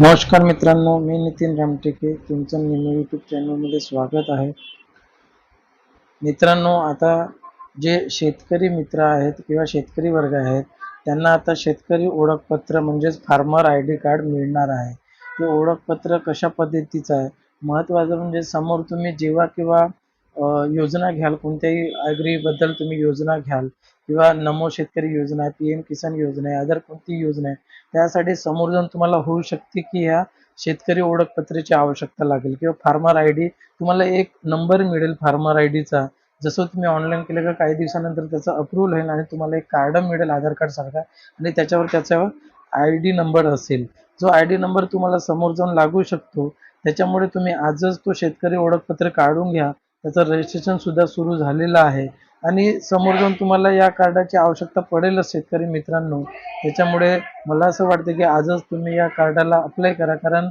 नमस्कार मित्रांनो मी नितीन रामटेके. तुमचं निम यूट्यूब चॅनलमध्ये स्वागत आहे. मित्रांनो आता जे शेतकरी मित्र आहेत किंवा शेतकरी वर्ग आहेत त्यांना आता शेतकरी ओळखपत्र म्हणजेच फार्मर आय डी कार्ड मिळणार आहे. ते ओळखपत्र कशा पद्धतीचं आहे? महत्त्वाचं म्हणजे समोर तुम्ही जेव्हा किंवा योजना घ्याल कोणत्याही ॲग्रीबद्दल तुम्ही योजना घ्याल किंवा नमो शेतकरी योजना आहे पी एम किसान योजना आहे अदर कोणती योजना आहे त्यासाठी समोर जाऊन तुम्हाला होऊ शकते की ह्या शेतकरी ओळखपत्राची आवश्यकता लागेल. किंवा फार्मर आय डी तुम्हाला एक नंबर मिळेल फार्मर आय डीचा जसं तुम्ही ऑनलाईन केलं का काही दिवसानंतर त्याचं अप्रूव्हल होईल आणि तुम्हाला एक कार्ड मिळेल आधार कार्ड सारखा आणि त्याच्यावर त्याचा आय डी नंबर असेल. जो आय डी नंबर तुम्हाला समोर जाऊन लागू शकतो त्याच्यामुळे तुम्ही आजच तो शेतकरी ओळखपत्र काढून घ्या. त्याचं रजिस्ट्रेशनसुद्धा सुरू झालेलं आहे. आणि समोर जाऊन तुम्हाला या कार्डाची आवश्यकता पडेलच शेतकरी मित्रांनो. त्याच्यामुळे मला असं वाटतं की आजच तुम्ही या कार्डाला अप्लाय करा. कारण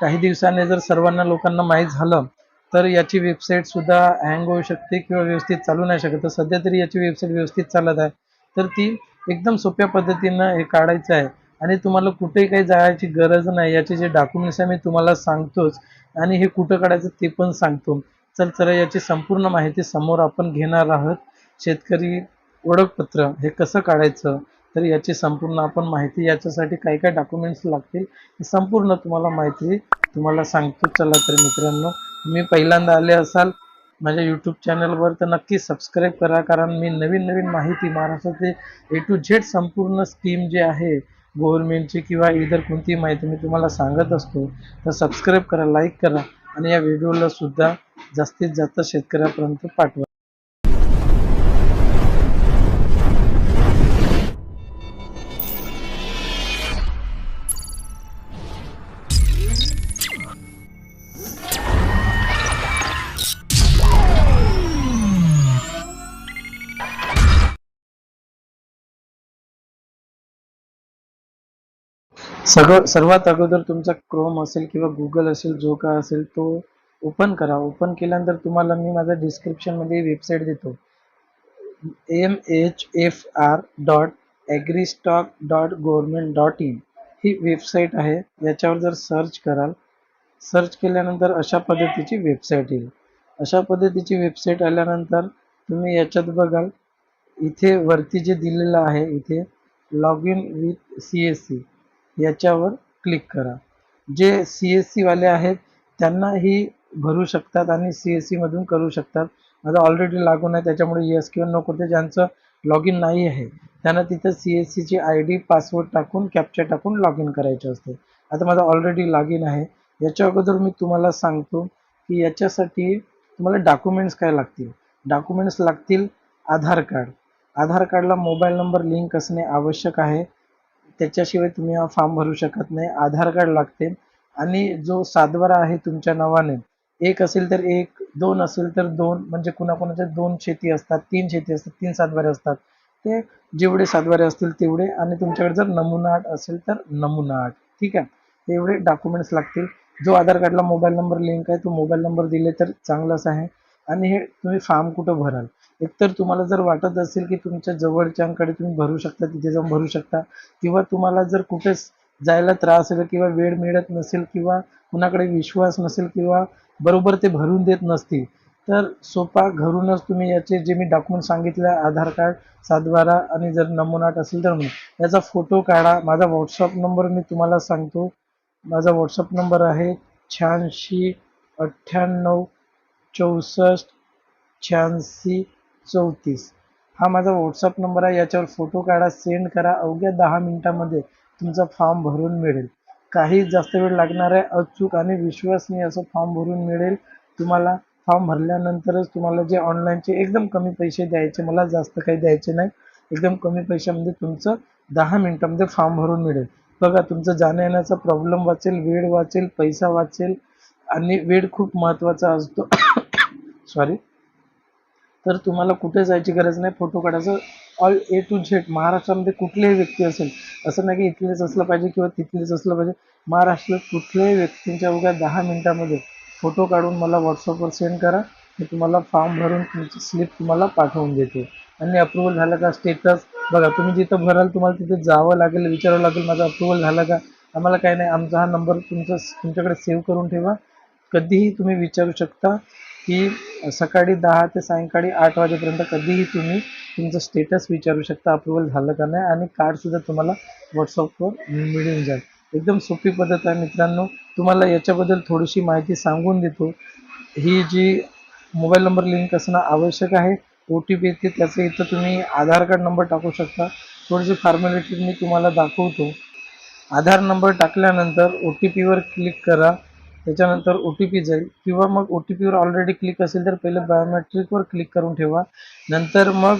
काही दिवसांनी जर सर्वांना लोकांना माहीत झालं तर याची वेबसाईटसुद्धा हँग होऊ शकते किंवा व्यवस्थित चालू नाही शकत. तर सध्या तरी याची वेबसाईट व्यवस्थित चालत आहे. तर ती एकदम सोप्या पद्धतीनं हे काढायचं आहे. आणि तुम्हाला कुठेही काही जायची गरज नाही. याचे जे डॉक्युमेंट्स आहे मी तुम्हाला सांगतोच. आणि हे कुठं काढायचं ते पण सांगतो. चल चला याची संपूर्ण माहिती समोर आपण घेणार आहोत. शेतकरी ओळखपत्र हे कसं काढायचं? तर याची संपूर्ण आपण माहिती याच्यासाठी काय काय डॉक्युमेंट्स लागतील संपूर्ण तुम्हाला माहिती तुम्हाला सांगतो. चला तर मित्रांनो तुम्ही पहिल्यांदा आले असाल माझ्या यूट्यूब चॅनलवर तर नक्की सबस्क्राईब करा कारण मी नवीन नवीन माहिती महाराष्ट्रातली ए टू झेड संपूर्ण स्कीम जे आहे गव्हर्नमेंटची किंवा इतर कोणतीही माहिती मी तुम्हाला सांगत असतो. तर सबस्क्राईब करा लाईक करा आणि या व्हिडिओला सुद्धा जास्तीत जास्त शेतकऱ्यापर्यंत पाठवा. सगळं सर्वात अगोदर तुमचा क्रोम असेल किंवा गुगल असेल जो काय असेल तो ओपन करा. ओपन केल्यानंतर तुम्हाला मी माझ्या डिस्क्रिप्शनमध्ये वेबसाईट देतो. M H F R dot agristack dot government dot in he website आहे. याच्यावर जर सर्च कराल सर्च केल्यानंतर अशा पद्धतीची वेबसाईट येईल. अशा पद्धतीची वेबसाईट आल्यानंतर तुम्ही याच्यात बघाल इथे वरती जे दिलेलं आहे इथे log in with C S C याच्यावर क्लिक करा. जे सी एस सीवाले आहेत त्यांना ही भरू शकतात आणि सी एस सीमधून करू शकतात. माझा ऑलरेडी लागून आहे त्याच्यामुळे येस किंवा नो करते. ज्यांचं लॉग इन नाही आहे त्यांना तिथं सी एस सीची आय डी पासवर्ड टाकून कॅप्चर टाकून लॉग इन करायचे असते. आता माझा ऑलरेडी लॉग इन आहे. याच्या अगोदर मी तुम्हाला सांगतो की याच्यासाठी तुम्हाला डॉक्युमेंट्स काय लागतील? डॉक्युमेंट्स लागतील आधार कार्ड आधार कार्डला मोबाईल नंबर लिंक असणे आवश्यक आहे. त्याच्याशिवाय तुम्ही हा फॉर्म भरू शकत नाही. आधार कार्ड लागते. आणि जो सातबारा आहे तुमच्या नावाने एक असेल तर एक दोन असेल तर दोन म्हणजे कुणाकुणाच्या दोन शेती असतात तीन शेती असतात तीन सातबारे असतात. ते जेवढे सातबारे असतील तेवढे. आणि तुमच्याकडे जर नमुना आठ असेल तर नमुना आठ. ठीक आहे? एवढे डॉक्युमेंट्स लागतील. जो आधार कार्डला मोबाईल नंबर लिंक आहे तो मोबाईल नंबर दिले तर चांगलंच आहे. आणि हे तुम्ही फॉर्म कुठं भराल? एकतर तुम्हाला जर वाटत असेल की तुमच्या जवळच्यांकडे तुम्ही भरू शकता तिथे जाऊन भरू शकता. किंवा तुम्हाला जर कुठेच जायला त्रास होईल किंवा वेळ मिळत नसेल किंवा कुणाकडे विश्वास नसेल किंवा बरोबर ते भरून देत नसतील. तर सोपा घरूनच तुम्ही याचे जे मी डॉक्युमेंट सांगितले आधार कार्ड सातबारा आणि जर नमुनाट असेल तर म्हणून. याचा फोटो काढा. माझा व्हॉट्सअप नंबर मी तुम्हाला सांगतो. माझा व्हॉट्सअप नंबर आहे शहाऐंशी अठ्ठ्याण्णव चौसष्ट शहाऐंशी चौतीस. हा माझा व्हॉट्सअप नंबर आहे. याच्यावर फोटो काढा सेंड करा. अवघ्या दहा मिनिटामध्ये तुमचा फॉर्म भरून मिळेल. काही जास्त वेळ लागणार आहे अचूक आणि विश्वसनीय असं फॉर्म भरून मिळेल. तुम्हाला फॉर्म भरल्यानंतरच तुम्हाला जे ऑनलाईनचे एकदम कमी पैसे द्यायचे मला जास्त काही द्यायचे नाही. एकदम कमी पैशामध्ये तुमचं दहा मिनिटामध्ये फॉर्म भरून मिळेल. बघा तुमचं जाण्या येण्याचा प्रॉब्लेम वाचेल वेळ वाचेल पैसा वाचेल आणि वेळ खूप महत्त्वाचा असतो. सॉरी तर तुम्हाला कुठे जायची गरज नाही. फोटो काढायचं. ऑल ए टू झेड महाराष्ट्रामध्ये कुठलेही व्यक्ती असेल असं नाही की इथलेच असलं पाहिजे किंवा तिथलेच असलं पाहिजे. महाराष्ट्रात कुठल्याही व्यक्तींच्या उद्या दहा मिनिटामध्ये फोटो काढून मला व्हॉट्सअपवर सेंड करा. मी तुम्हाला फॉर्म भरून तुमची स्लिप तुम्हाला पाठवून देते. आणि अप्रुव्हल झालं का स्टेटस बघा तुम्ही जिथं भराल तुम्हाला तिथे जावं लागेल विचारावं लागेल माझा अप्रुव्हल झालं का? आम्हाला काही नाही. आमचा हा नंबर तुमचा तुमच्याकडे सेव्ह करून ठेवा. कधीही तुम्ही विचारू शकता. की सकाळी दहा ते सायंकाळी आठ वाजेपर्यंत कधीही तुम्ही तुमचं स्टेटस विचारू शकता अप्रुव्हल झालं का नाही आणि कार्डसुद्धा तुम्हाला व्हॉट्सअपवर मिळून जाईल. एकदम सोपी पद्धत आहे मित्रांनो. तुम्हाला याच्याबद्दल थोडीशी माहिती सांगून देतो. ही जी मोबाईल नंबर लिंक असणं आवश्यक आहे ओ टी पी येते त्याचं इथं तुम्ही आधार कार्ड नंबर टाकू शकता. थोडीशी फॉर्मॅलिटी मी तुम्हाला दाखवतो. आधार नंबर टाकल्यानंतर ओ टी पीवर क्लिक करा. त्याच्यानंतर ओ टी पी जाईल. किंवा मग ओ टी पीवर ऑलरेडी क्लिक असेल तर पहिले बायोमेट्रिकवर क्लिक करून ठेवा. नंतर मग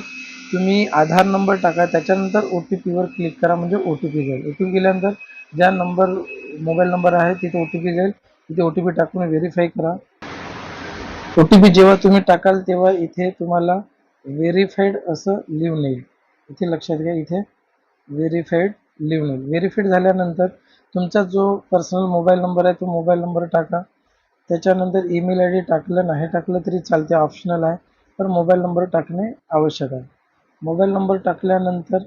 तुम्ही आधार नंबर टाका. त्याच्यानंतर ओ टी पीवर क्लिक करा. म्हणजे ओ टी पी जाईल. ओ टी पी गेल्यानंतर ज्या नंबर मोबाईल नंबर आहे तिथे ओ टी पी जाईल. तिथे ओ टी पी टाकून व्हेरीफाय करा. ओ टी पी जेव्हा तुम्ही टाकाल तेव्हा इथे तुम्हाला व्हेरीफाईड असं लिहून येईल. इथे लक्षात घ्या इथे व्हेरीफाईड लिहून येईल. व्हेरीफाईड झाल्यानंतर तुमचा जो पर्सनल मोबाईल नंबर आहे तो मोबाईल नंबर टाका. त्याच्यानंतर ईमेल आय डी टाकलं नाही टाकलं तरी चालते ऑप्शनल आहे. तर मोबाईल नंबर टाकणे आवश्यक आहे. मोबाईल नंबर टाकल्यानंतर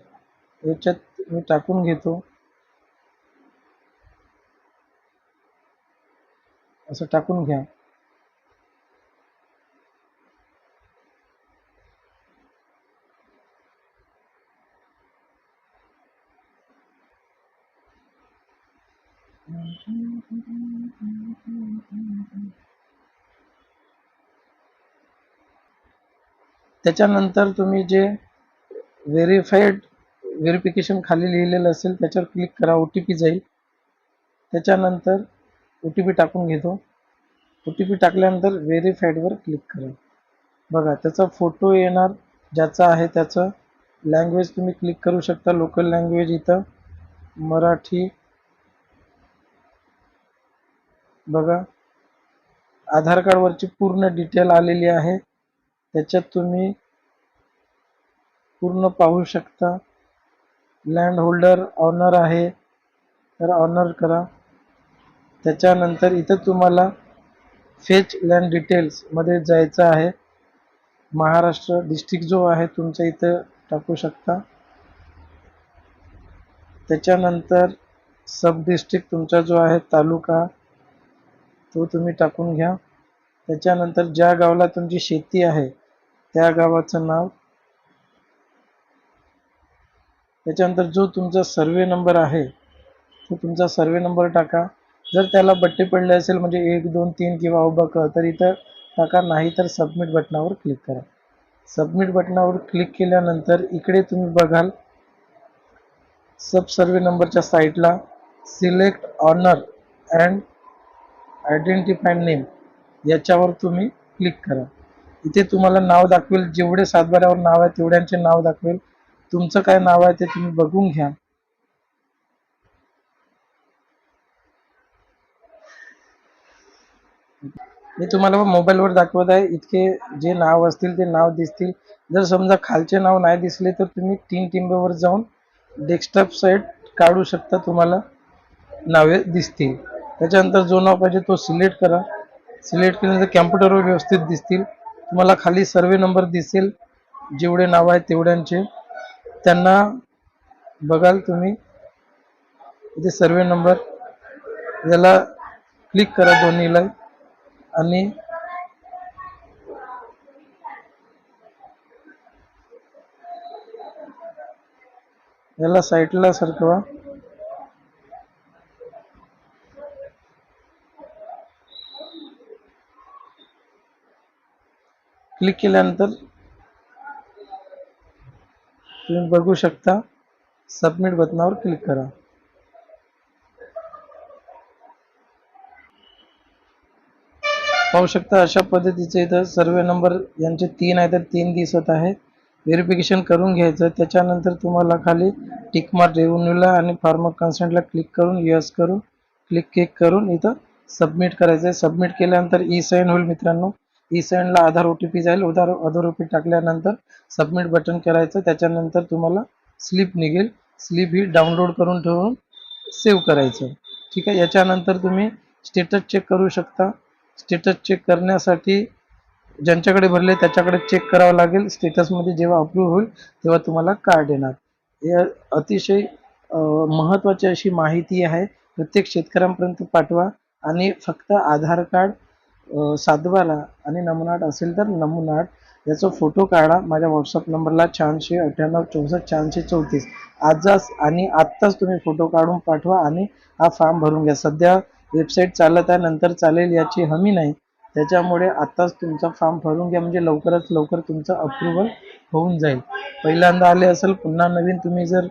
याच्यात मी टाकून घेतो. असं टाकून घ्या. त्याच्यानंतर तुम्ही जे व्हेरीफाईड व्हेरिफिकेशन खाली लिहिलेलं असेल त्याच्यावर क्लिक करा ओ टी पी जाईल. त्याच्यानंतर ओ टी पी टाकून घेतो. ओ टी पी टाकल्यानंतर व्हेरीफाईडवर क्लिक करा. बघा त्याचा फोटो येणार ज्याचा आहे त्याचं लँग्वेज तुम्ही क्लिक करू शकता. लोकल लँग्वेज इथं मराठी बघा. आधार कार्डवरची पूर्ण डिटेल आलेली आहे. त्याच्यात तुम्ही पूर्ण पाहू शकता. लँड होल्डर ऑनर आहे. तर ऑनर करा. त्याच्यानंतर इथं तुम्हाला फेच लँड डिटेल्समध्ये जायचं आहे. महाराष्ट्र डिस्ट्रिक्ट जो आहे तुमच्या इथं टाकू शकता. त्याच्यानंतर सब डिस्ट्रिक्ट तुमचा जो आहे तालुका. तो तुम्ही टाकून घ्या. त्याच्यानंतर ज्या गावाला तुमची शेती आहे त्या गावाचं नाव. त्याच्यानंतर जो तुमचा सर्वे नंबर आहे तो तुमचा सर्वे नंबर टाका. जर त्याला बट्टे पडले असेल म्हणजे एक दोन तीन किंवा उभं क तर इथं टाका. नाही तर सबमिट बटनावर क्लिक करा. सबमिट बटनावर क्लिक केल्यानंतर इकडे तुम्ही बघाल सब सर्वे नंबरच्या साईटला select owner and identify name याच्यावर तुम्ही क्लिक करा. इथे तुम्हाला नाव दाखवेल जेवढे सातबाऱ्यावर नाव आहे तेवढ्यांचे नाव दाखवेल. तुमचं काय नाव आहे ते तुम्ही बघून घ्या. मी तुम्हाला मोबाईलवर दाखवत आहे इतके जे नाव असतील ते नाव दिसतील. जर समजा खालचे नाव नाही दिसले तर तुम्ही तीन टिंबेवर जाऊन डेस्कटॉप साईट काढू शकता तुम्हाला नावे दिसतील. त्याच्यानंतर जो नाव पाहिजे तो सिलेक्ट करा. सिलेक्ट केल्यानंतर कॅम्प्युटरवर व्यवस्थित दिसतील. तुम्हाला खाली सर्वे नंबर दिसेल. जेवढे नाव आहेत तेवढ्यांचे. त्यांना बघाल तुम्ही. इथे सर्वे नंबर. याला क्लिक करा दोन्हीला. आणि याला साईटला सरकवा. क्लिक केल्यानंतर तुम्ही बघू शकता सबमिट बटनावर क्लिक करा. पाहू शकता अशा पद्धतीचे इथं सर्वे नंबर यांचे तीन आहे तर तीन दिसत आहे व्हेरिफिकेशन करून घ्यायचं त्याच्यानंतर तुम्हाला खाली टिकमार्क रेव्हन्यूला आणि फार्मर कन्सेंटला क्लिक करून यस करून क्लिक क्लिक करून इथं सबमिट करायचं आहे सबमिट केल्यानंतर ई साईन होईल मित्रांनो. ई सेंडला आधार ओ टी पी जाईल. उधार आधार ओ पी टाकल्यानंतर सबमिट बटन करायचं. त्याच्यानंतर तुम्हाला स्लिप निघेल. स्लिप ही डाउनलोड करून ठेवून सेव्ह करायचं. ठीक आहे? याच्यानंतर तुम्ही स्टेटस चेक करू शकता. स्टेटस चेक करण्यासाठी ज्यांच्याकडे भरले त्याच्याकडे चेक करावं लागेल. स्टेटसमध्ये जेव्हा अप्रूव्ह होईल तेव्हा तुम्हाला कार्ड येणार. हे अतिशय महत्त्वाची अशी माहिती आहे. प्रत्येक शेतकऱ्यांपर्यंत पाठवा आणि फक्त आधार कार्ड साधवाला आणि नमुनाट असेल तर नमुनाट. याचा फोटो काढा. माझ्या व्हॉट्सअप नंबरला शहाऐंशी अठ्ठ्याण्णव चौसष्ट शहाऐंशी चौतीस. आजच आणि आत्ताच तुम्ही फोटो काढून पाठवा आणि हा फॉर्म भरून घ्या. सध्या वेबसाईट चालत आहे नंतर चालेल याची हमी नाही. त्याच्यामुळे आत्ताच तुमचा फॉर्म भरून घ्या. म्हणजे लवकरात लवकर तुमचं अप्रुव्हल होऊन जाईल. पहिल्यांदा आले असेल पुन्हा नवीन तुम्ही जर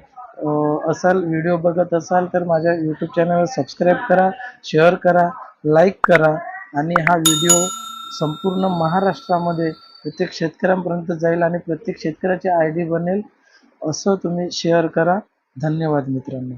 असाल व्हिडिओ बघत असाल तर माझ्या यूट्यूब चॅनलला सबस्क्राईब करा शेअर करा लाईक करा. आणि हा व्हिडिओ संपूर्ण महाराष्ट्रामध्ये प्रत्येक शेतकऱ्यांपर्यंत जाईल आणि प्रत्येक शेतकऱ्याची आय डी बनेल असं तुम्ही शेअर करा. धन्यवाद मित्रांनो.